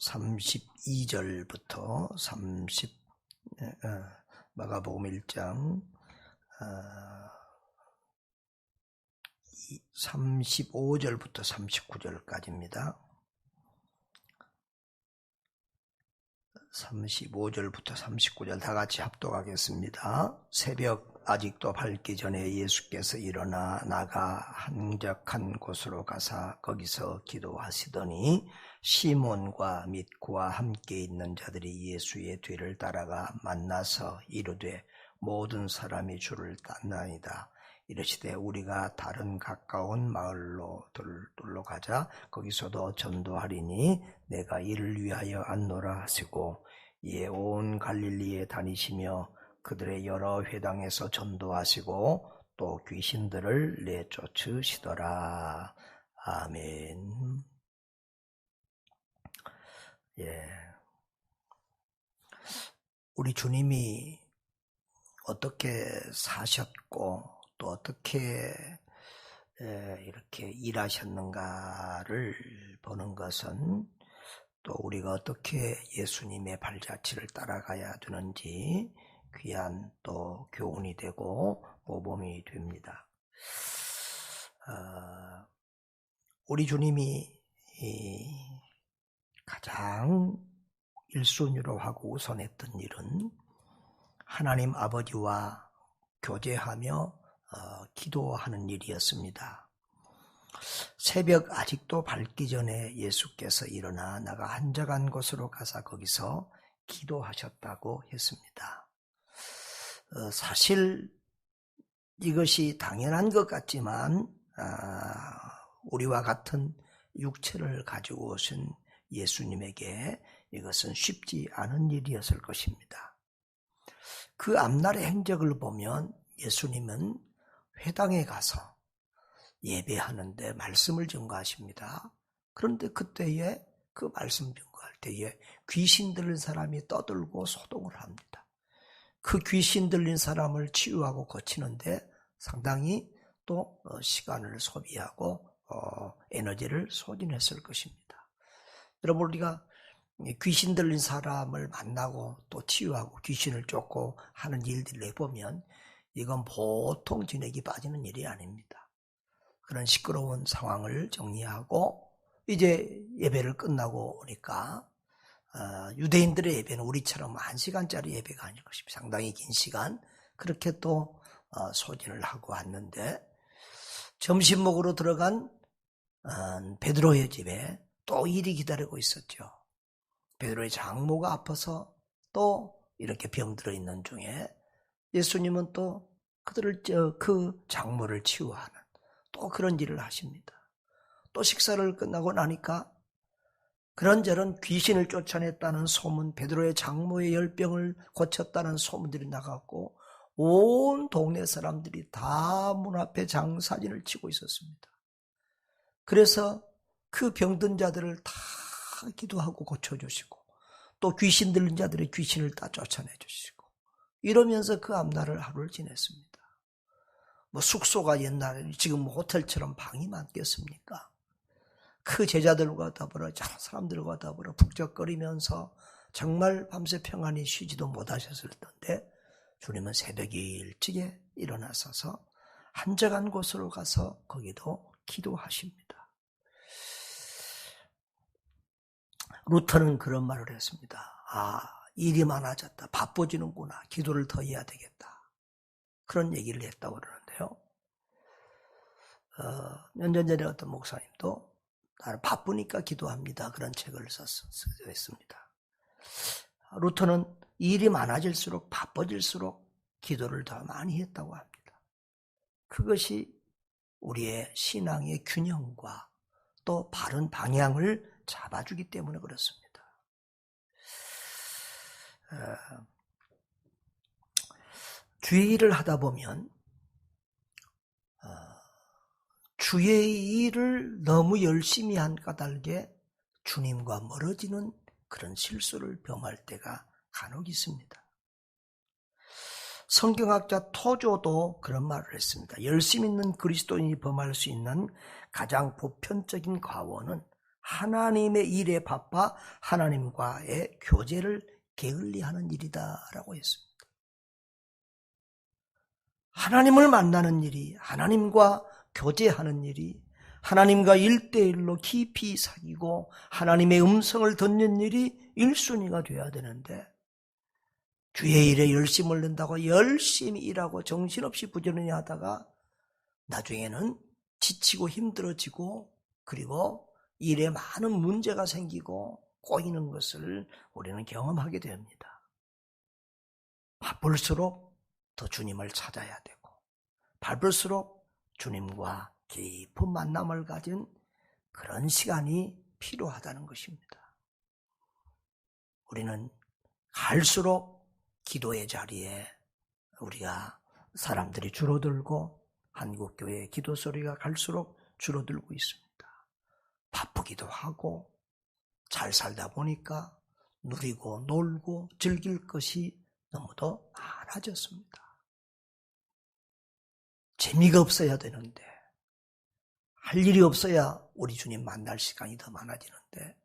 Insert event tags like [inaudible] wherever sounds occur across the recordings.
32절부터 30 어, 마가복음 1장 35절부터 39절까지입니다. 35절부터 39절 다 같이 합독하겠습니다. 새벽 아직도 밝기 전에 예수께서 일어나 나가 한적한 곳으로 가사 거기서 기도하시더니 시몬과 및 그와 함께 있는 자들이 예수의 뒤를 따라가 만나서 이르되 모든 사람이 주를 땄나이다. 이르시되 우리가 다른 가까운 마을로 둘러 가자 거기서도 전도하리니 내가 이를 위하여 안노라 하시고 이에 온 갈릴리에 다니시며 그들의 여러 회당에서 전도하시고 또 귀신들을 내쫓으시더라. 아멘. 예. 우리 주님이 어떻게 사셨고 또 어떻게 이렇게 일하셨는가를 보는 것은 또 우리가 어떻게 예수님의 발자취를 따라가야 되는지 귀한 또 교훈이 되고 모범이 됩니다. 어, 우리 주님이 가장 1순위로 하고 우선했던 일은 하나님 아버지와 교제하며 어, 기도하는 일이었습니다. 새벽 아직도 밝기 전에 예수께서 일어나 나가 한적한 곳으로 가서 거기서 기도하셨다고 했습니다. 어, 사실 이것이 당연한 것 같지만 아, 우리와 같은 육체를 가지고 오신 예수님에게 이것은 쉽지 않은 일이었을 것입니다. 그 앞날의 행적을 보면 예수님은 회당에 가서 예배하는데 말씀을 증거하십니다. 그런데 그때에 그 말씀 증거할 때에 귀신 들린 사람이 떠들고 소동을 합니다. 그 귀신 들린 사람을 치유하고 고치는데 상당히 또 어, 시간을 소비하고 어, 에너지를 소진했을 것입니다. 여러분 우리가 귀신 들린 사람을 만나고 또 치유하고 귀신을 쫓고 하는 일들을 해보면 이건 보통 진액이 빠지는 일이 아닙니다. 그런 시끄러운 상황을 정리하고 이제 예배를 끝나고 오니까 어, 유대인들의 예배는 우리처럼 한 시간짜리 예배가 아닐 것입니다. 상당히 긴 시간 그렇게 또 어, 소진을 하고 왔는데 점심 먹으러 들어간 어, 베드로의 집에 또 일이 기다리고 있었죠. 베드로의 장모가 아파서 또 이렇게 병들어 있는 중에 예수님은 또 그들을 그 장모를 치유하는 또 그런 일을 하십니다. 또 식사를 끝나고 나니까 그런저런 귀신을 쫓아냈다는 소문, 베드로의 장모의 열병을 고쳤다는 소문들이 나갔고 온 동네 사람들이 다 문 앞에 장사진을 치고 있었습니다. 그래서 그 병든 자들을 다 기도하고 고쳐주시고 또 귀신 들린 자들의 귀신을 다 쫓아내 주시고 이러면서 그 앞날을 하루를 지냈습니다. 뭐 숙소가 옛날에 지금 뭐 호텔처럼 방이 많겠습니까? 그 제자들과 더불어 사람들과 더불어 북적거리면서 정말 밤새 평안히 쉬지도 못하셨을 텐데 주님은 새벽이 일찍에 일어나서서 한적한 곳으로 가서 거기도 기도하십니다. 루터는 그런 말을 했습니다. 아, 일이 많아졌다. 바빠지는구나. 기도를 더 해야 되겠다. 그런 얘기를 했다고 그러는데요. 어, 몇년 전에 어떤 목사님도 나는 바쁘니까 기도합니다. 그런 책을 썼습니다. 루터는 일이 많아질수록 바빠질수록 기도를 더 많이 했다고 합니다. 그것이 우리의 신앙의 균형과 또 바른 방향을 잡아주기 때문에 그렇습니다. 어, 주의 일을 하다 보면 어, 주의 일을 너무 열심히 한 까닭에 주님과 멀어지는 그런 실수를 범할 때가 간혹 있습니다. 성경학자 토조도 그런 말을 했습니다. 열심 있는 그리스도인이 범할 수 있는 가장 보편적인 과오는 하나님의 일에 바빠 하나님과의 교제를 게을리하는 일이다라고 했습니다. 하나님을 만나는 일이 하나님과 교제하는 일이 하나님과 일대일로 깊이 사귀고 하나님의 음성을 듣는 일이 1순위가 되어야 되는데 주의 일에 열심을 낸다고 열심히 일하고 정신없이 부지런히 하다가 나중에는 지치고 힘들어지고 그리고 일에 많은 문제가 생기고 꼬이는 것을 우리는 경험하게 됩니다. 바쁠수록 더 주님을 찾아야 되고 바쁠수록 주님과 깊은 만남을 가진 그런 시간이 필요하다는 것입니다. 우리는 갈수록 기도의 자리에 우리가 사람들이 줄어들고 한국교회의 기도 소리가 갈수록 줄어들고 있습니다. 바쁘기도 하고 잘 살다 보니까 누리고 놀고 즐길 것이 너무도 많아졌습니다. 재미가 없어야 되는데 할 일이 없어야 우리 주님 만날 시간이 더 많아지는데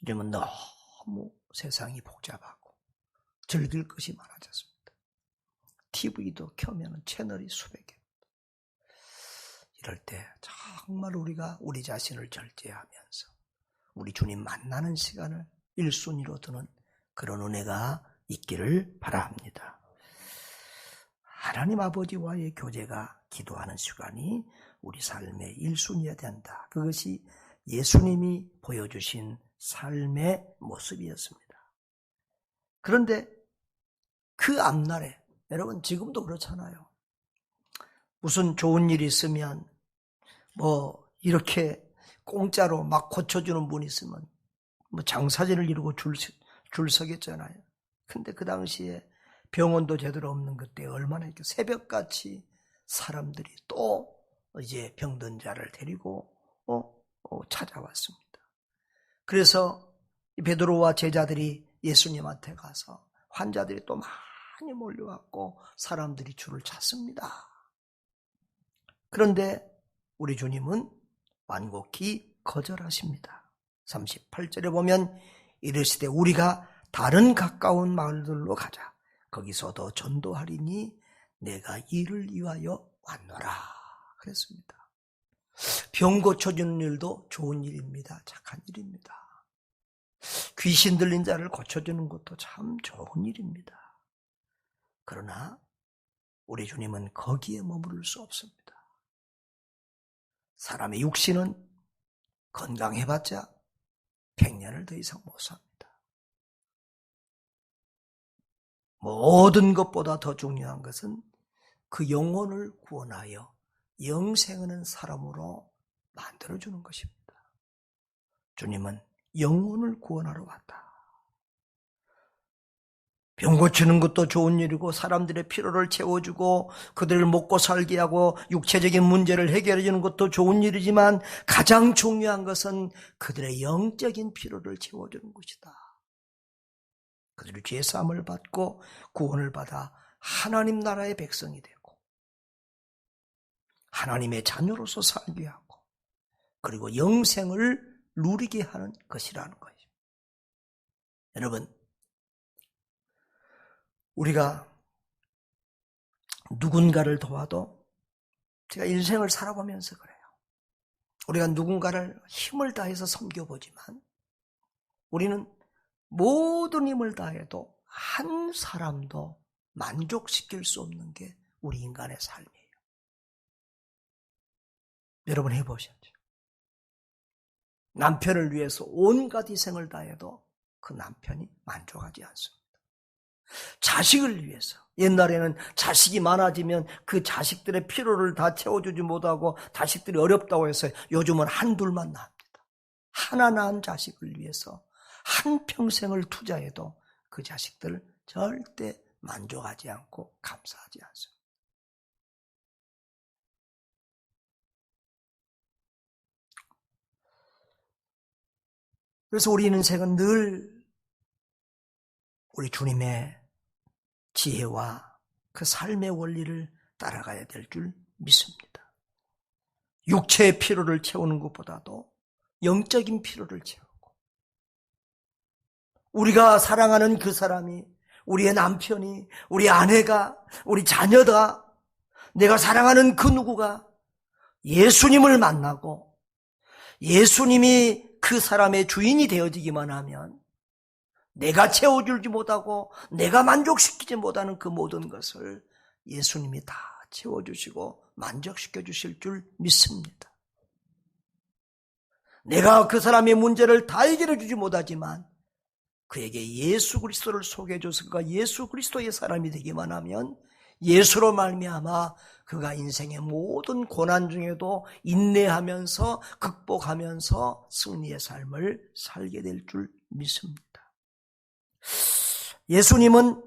이러면 너무 세상이 복잡하고 즐길 것이 많아졌습니다. TV도 켜면 채널이 수백 개. 이럴 때 정말 우리가 우리 자신을 절제하면서 우리 주님 만나는 시간을 1순위로 두는 그런 은혜가 있기를 바랍니다. 하나님 아버지와의 교제가 기도하는 시간이 우리 삶의 1순위여야 된다. 그것이 예수님이 보여주신 삶의 모습이었습니다. 그런데 그 앞날에 여러분 지금도 그렇잖아요. 무슨 좋은 일이 있으면 뭐 이렇게 공짜로 막 고쳐주는 분이 있으면 뭐 장사진을 이루고 줄, 줄 서겠잖아요. 근데 그 당시에 병원도 제대로 없는 그때 얼마나 이렇게 새벽같이 사람들이 또 이제 병든 자를 데리고 어, 어, 찾아왔습니다. 그래서 베드로와 제자들이 예수님한테 가서 환자들이 또 많이 몰려왔고 사람들이 줄을 찾습니다. 그런데 우리 주님은 완곡히 거절하십니다. 38절에 보면 이르시되 우리가 다른 가까운 마을들로 가자. 거기서도 전도하리니 내가 이를 위하여 왔노라. 그랬습니다. 병 고쳐주는 일도 좋은 일입니다. 착한 일입니다. 귀신 들린 자를 고쳐주는 것도 참 좋은 일입니다. 그러나 우리 주님은 거기에 머무를 수 없습니다. 사람의 육신은 건강해봤자 100년을 더 이상 못 삽니다. 모든 것보다 더 중요한 것은 그 영혼을 구원하여 영생하는 사람으로 만들어주는 것입니다. 주님은 영혼을 구원하러 왔다. 병 고치는 것도 좋은 일이고 사람들의 필요를 채워주고 그들을 먹고 살게 하고 육체적인 문제를 해결해 주는 것도 좋은 일이지만 가장 중요한 것은 그들의 영적인 필요를 채워주는 것이다. 그들이 죄 사함을 받고 구원을 받아 하나님 나라의 백성이 되고 하나님의 자녀로서 살게 하고 그리고 영생을 누리게 하는 것이라는 거예요. 여러분 우리가 누군가를 도와도 제가 인생을 살아보면서 그래요. 우리가 누군가를 힘을 다해서 섬겨보지만 우리는 모든 힘을 다해도 한 사람도 만족시킬 수 없는 게 우리 인간의 삶이에요. 여러분 해보셨죠? 남편을 위해서 온갖 희생을 다해도 그 남편이 만족하지 않습니다. 자식을 위해서. 옛날에는 자식이 많아지면 그 자식들의 필요를 다 채워주지 못하고 자식들이 어렵다고 해서 요즘은 한둘만 낳습니다. 하나 낳은 자식을 위해서 한 평생을 투자해도 그 자식들 절대 만족하지 않고 감사하지 않습니다. 그래서 우리 인생은 늘 우리 주님의 지혜와 그 삶의 원리를 따라가야 될 줄 믿습니다. 육체의 피로를 채우는 것보다도 영적인 피로를 채우고 우리가 사랑하는 그 사람이 우리의 남편이 우리 아내가 우리 자녀다 내가 사랑하는 그 누구가 예수님을 만나고 예수님이 그 사람의 주인이 되어지기만 하면 내가 채워주지 못하고 내가 만족시키지 못하는 그 모든 것을 예수님이 다 채워주시고 만족시켜 주실 줄 믿습니다. 내가 그 사람의 문제를 다 해결해 주지 못하지만 그에게 예수 그리스도를 소개해 그가 예수 그리스도의 사람이 되기만 하면 예수로 말미암아 그가 인생의 모든 고난 중에도 인내하면서 극복하면서 승리의 삶을 살게 될 줄 믿습니다. 예수님은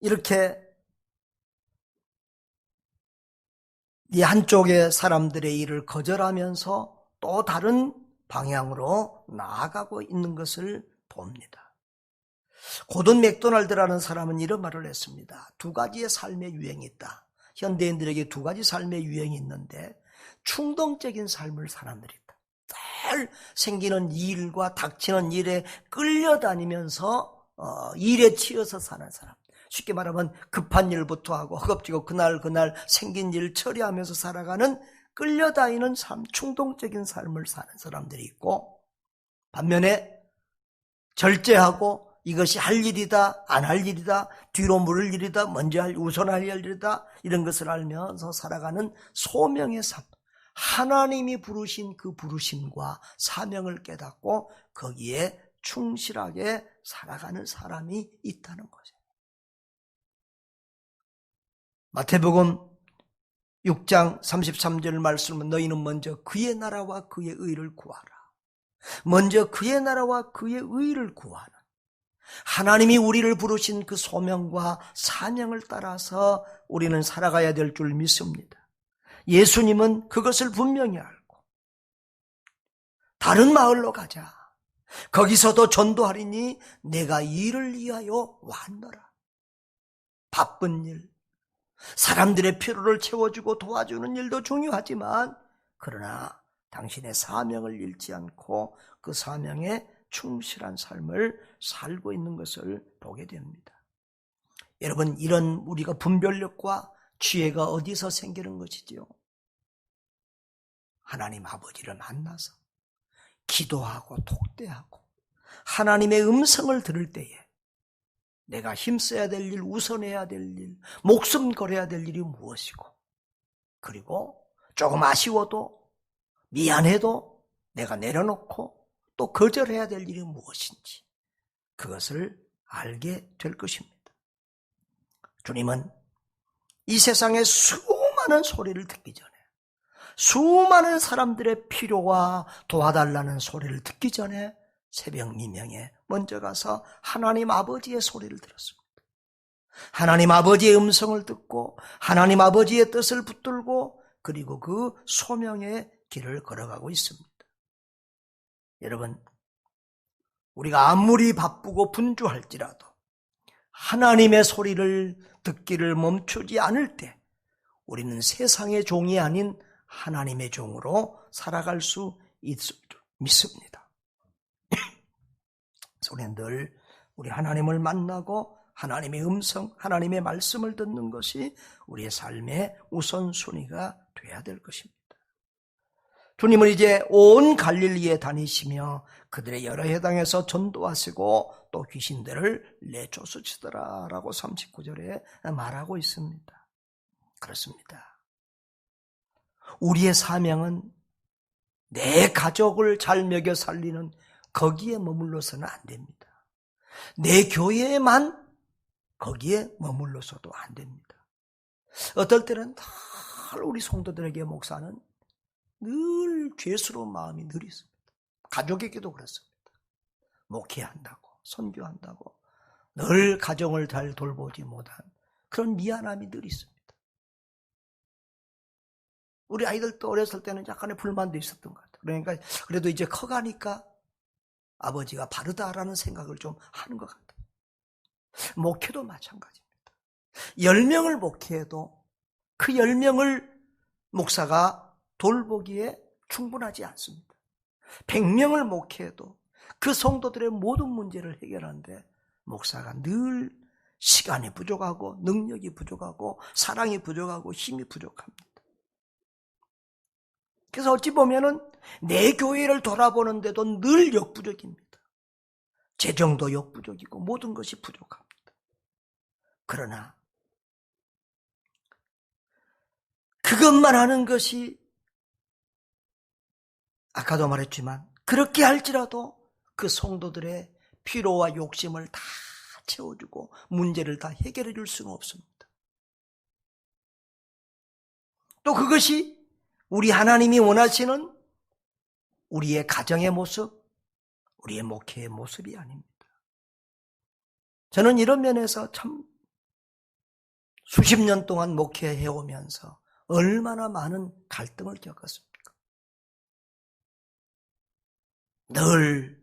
이렇게 이 한쪽의 사람들의 일을 거절하면서 또 다른 방향으로 나아가고 있는 것을 봅니다. 고든 맥도날드라는 사람은 이런 말을 했습니다. 두 가지의 삶의 유행이 있다. 현대인들에게 두 가지 삶의 유행이 있는데 충동적인 삶을 사람들이 늘 생기는 일과 닥치는 일에 끌려다니면서 어, 일에 치여서 사는 사람. 쉽게 말하면 급한 일부터 하고 허겁지겁 그날 그날 생긴 일 처리하면서 살아가는 끌려다니는 삶, 충동적인 삶을 사는 사람들이 있고 반면에 절제하고 이것이 할 일이다, 안 할 일이다, 뒤로 물을 일이다, 먼저 할, 우선할 일이다, 이런 것을 알면서 살아가는 소명의 삶. 하나님이 부르신 그 부르심과 사명을 깨닫고 거기에 충실하게 살아가는 사람이 있다는 거죠. 마태복음 6장 33절 말씀은 너희는 먼저 그의 나라와 그의 의를 구하라. 먼저 그의 나라와 그의 의를 구하라. 하나님이 우리를 부르신 그 소명과 사명을 따라서 우리는 살아가야 될 줄 믿습니다. 예수님은 그것을 분명히 알고 다른 마을로 가자. 거기서도 전도하리니 내가 이를 위하여 왔노라. 바쁜 일, 사람들의 필요를 채워주고 도와주는 일도 중요하지만 그러나 당신의 사명을 잃지 않고 그 사명에 충실한 삶을 살고 있는 것을 보게 됩니다. 여러분 이런 우리가 분별력과 지혜가 어디서 생기는 것이지요? 하나님 아버지를 만나서 기도하고 독대하고 하나님의 음성을 들을 때에 내가 힘써야 될 일, 우선해야 될 일, 목숨 걸어야 될 일이 무엇이고, 그리고 조금 아쉬워도, 미안해도 내가 내려놓고 또 거절해야 될 일이 무엇인지, 그것을 알게 될 것입니다. 주님은 이 세상의 수많은 소리를 듣기 전에, 수많은 사람들의 필요와 도와달라는 소리를 듣기 전에 새벽 미명에 먼저 가서 하나님 아버지의 소리를 들었습니다. 하나님 아버지의 음성을 듣고 하나님 아버지의 뜻을 붙들고 그리고 그 소명의 길을 걸어가고 있습니다. 여러분, 우리가 아무리 바쁘고 분주할지라도 하나님의 소리를 듣기를 멈추지 않을 때 우리는 세상의 종이 아닌 하나님의 종으로 살아갈 수 있을 줄 믿습니다. [clears throat] 우리는 늘 우리 하나님을 만나고 하나님의 음성, 하나님의 말씀을 듣는 것이 우리의 삶의 우선순위가 돼야 될 것입니다. 주님은 이제 온 갈릴리에 다니시며 그들의 여러 해당에서 전도하시고 또 귀신들을 내쫓으시더라 라고 39절에 말하고 있습니다. 그렇습니다. 우리의 사명은 내 가족을 잘 먹여 살리는 거기에 머물러서는 안 됩니다. 내 교회에만 거기에 머물러서도 안 됩니다. 어떨 때는 늘 우리 성도들에게 목사는 늘 죄스러운 마음이 늘 있습니다. 가족에게도 그렇습니다. 목회한다고, 선교한다고, 늘 가정을 잘 돌보지 못한 그런 미안함이 늘 있습니다. 우리 아이들도 어렸을 때는 약간의 불만도 있었던 것 같아요. 그러니까 그래도 이제 커가니까 아버지가 바르다라는 생각을 좀 하는 것 같아요. 목회도 마찬가지입니다. 10명을 목회해도 그 10명을 목사가 돌보기에 충분하지 않습니다. 100명을 목회해도 그 성도들의 모든 문제를 해결하는데 목사가 늘 시간이 부족하고 능력이 부족하고 사랑이 부족하고 힘이 부족합니다. 그래서 어찌 보면은 내 교회를 돌아보는데도 늘 역부족입니다. 재정도 역부족이고 모든 것이 부족합니다. 그러나 그것만 하는 것이 아까도 말했지만 그렇게 할지라도 그 성도들의 피로와 욕심을 다 채워주고 문제를 다 해결해 줄 수는 없습니다. 또 그것이 우리 하나님이 원하시는 우리의 가정의 모습, 우리의 목회의 모습이 아닙니다. 저는 이런 면에서 참 수십 년 동안 목회해 오면서 얼마나 많은 갈등을 겪었습니까? 늘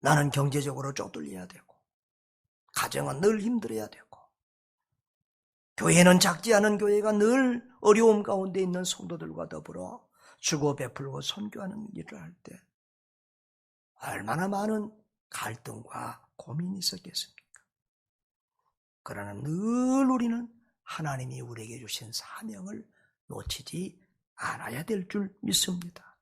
나는 경제적으로 쪼들려야 되고, 가정은 늘 힘들어야 되고, 교회는 작지 않은 교회가 늘 어려움 가운데 있는 성도들과 더불어 주고 베풀고 선교하는 일을 할 때 얼마나 많은 갈등과 고민이 있었겠습니까? 그러나 늘 우리는 하나님이 우리에게 주신 사명을 놓치지 않아야 될 줄 믿습니다.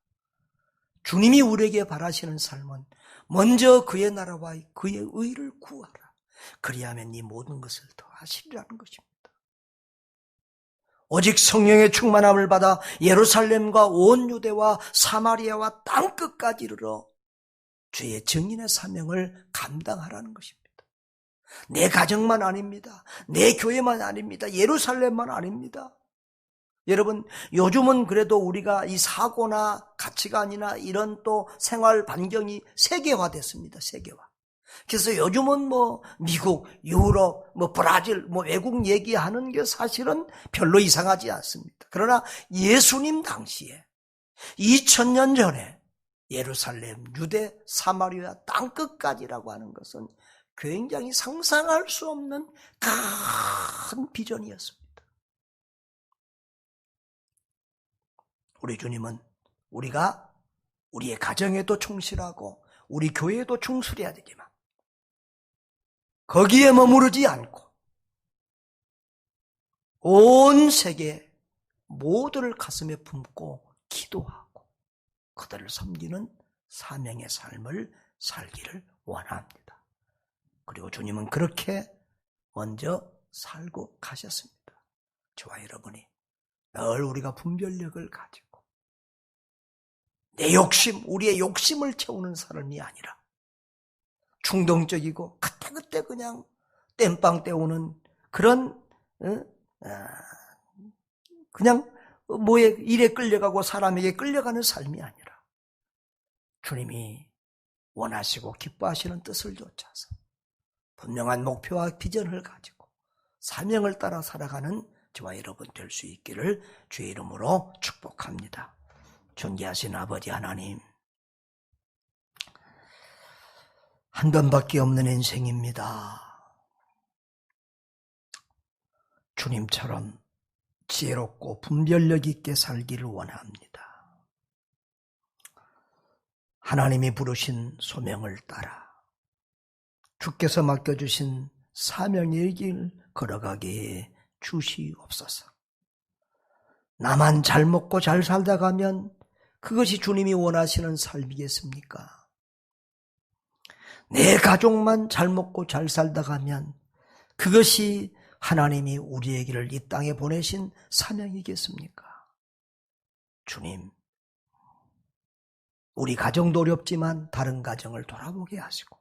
주님이 우리에게 바라시는 삶은 먼저 그의 나라와 그의 의를 구하라. 그리하면 이 모든 것을 더 하시리라는 것입니다. 오직 성령의 충만함을 받아 예루살렘과 온 유대와 사마리아와 땅 끝까지 이르러 주의 증인의 사명을 감당하라는 것입니다. 내 가정만 아닙니다. 내 교회만 아닙니다. 예루살렘만 아닙니다. 여러분, 요즘은 그래도 우리가 이 사고나 가치관이나 이런 또 생활 반경이 세계화 됐습니다. 세계화. 그래서 요즘은 뭐 미국, 유럽, 뭐 브라질, 뭐 외국 얘기하는 게 사실은 별로 이상하지 않습니다. 그러나 예수님 당시에 2000년 전에 예루살렘, 유대, 사마리아 땅 끝까지라고 하는 것은 굉장히 상상할 수 없는 큰 비전이었습니다. 우리 주님은 우리가 우리의 가정에도 충실하고 우리 교회에도 충실해야 되지만 거기에 머무르지 않고 온 세계 모두를 가슴에 품고 기도하고 그들을 섬기는 사명의 삶을 살기를 원합니다. 그리고 주님은 그렇게 먼저 살고 가셨습니다. 저와 여러분이 늘 우리가 분별력을 가지고 내 욕심, 우리의 욕심을 채우는 삶이 아니라 충동적이고 그때그때 그냥 땜빵 때우는 그런 어? 아, 그냥 뭐에 일에 끌려가고 사람에게 끌려가는 삶이 아니라 주님이 원하시고 기뻐하시는 뜻을 쫓아서 분명한 목표와 비전을 가지고 사명을 따라 살아가는 저와 여러분 될 수 있기를 주의 이름으로 축복합니다. 존귀하신 아버지 하나님 한 번밖에 없는 인생입니다. 주님처럼 지혜롭고 분별력 있게 살기를 원합니다. 하나님이 부르신 소명을 따라 주께서 맡겨주신 사명의 길 걸어가게 주시옵소서. 나만 잘 먹고 잘 살다 가면 그것이 주님이 원하시는 삶이겠습니까? 내 가족만 잘 먹고 잘 살다 가면 그것이 하나님이 우리에게를 이 땅에 보내신 사명이겠습니까? 주님, 우리 가정도 어렵지만 다른 가정을 돌아보게 하시고,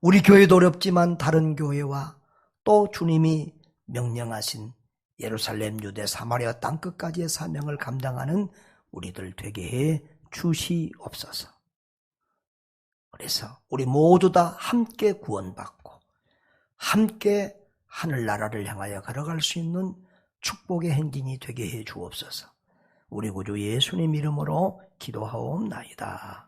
우리 교회도 어렵지만 다른 교회와 또 주님이 명령하신 예루살렘, 유대, 사마리아 땅 끝까지의 사명을 감당하는 우리들 되게 해 주시옵소서. 그래서 우리 모두 다 함께 구원받고 함께 하늘나라를 향하여 걸어갈 수 있는 축복의 행진이 되게 해 주옵소서. 우리 구주 예수님 이름으로 기도하옵나이다.